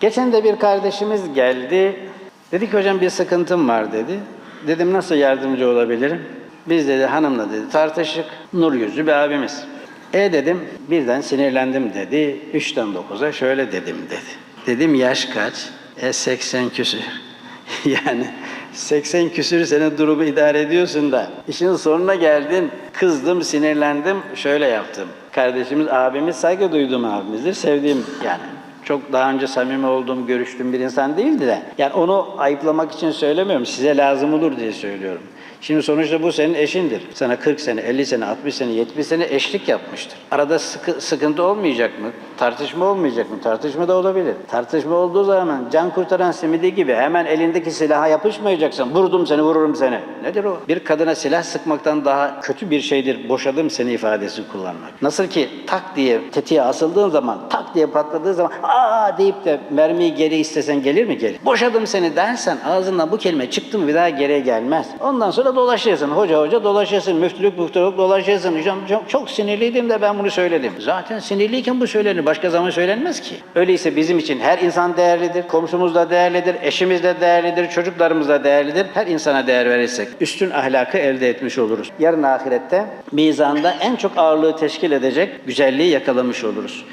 Geçen de bir kardeşimiz geldi. Dedi ki hocam bir sıkıntım var dedi. Dedim nasıl yardımcı olabilirim? Biz dedi hanımla dedi tartışık. Nur yüzlü bir abimiz. E dedim birden sinirlendim dedi. Üçten dokuza şöyle dedim dedi. Dedim yaş kaç? E 80 küsür. yani 80 küsür sene durumu idare ediyorsun da işin sonuna geldin kızdım sinirlendim şöyle yaptım. Kardeşimiz abimiz saygı duyduğum abimizdir sevdiğim yani çok daha önce samimi olduğum, görüştüğüm bir insan değildi de. Yani onu ayıplamak için söylemiyorum. Size lazım olur diye söylüyorum. Şimdi sonuçta bu senin eşindir. Sana 40 sene, 50 sene, 60 sene, 70 sene eşlik yapmıştır. Arada sıkı- sıkıntı olmayacak mı? Tartışma olmayacak mı? Tartışma da olabilir. Tartışma olduğu zaman can kurtaran simidi gibi hemen elindeki silaha yapışmayacaksın. Vurdum seni, vururum seni. Nedir o? Bir kadına silah sıkmaktan daha kötü bir şeydir boşadım seni ifadesi kullanmak. Nasıl ki tak diye tetiğe asıldığın zaman, tak diye patladığı zaman aa deyip de mermiyi geri istesen gelir mi geri? Boşadım seni dersen ağzından bu kelime çıktı mı bir daha geriye gelmez. Ondan sonra dolaşırsın. Hoca hoca dolaşırsın. Müftülük müftülük dolaşırsın. Hocam çok, çok sinirliydim de ben bunu söyledim. Zaten sinirliyken bu söylenir. Başka zaman söylenmez ki. Öyleyse bizim için her insan değerlidir. Komşumuz da değerlidir. Eşimiz de değerlidir. Çocuklarımız da değerlidir. Her insana değer verirsek üstün ahlakı elde etmiş oluruz. Yarın ahirette mizanda en çok ağırlığı teşkil edecek güzelliği yakalamış oluruz.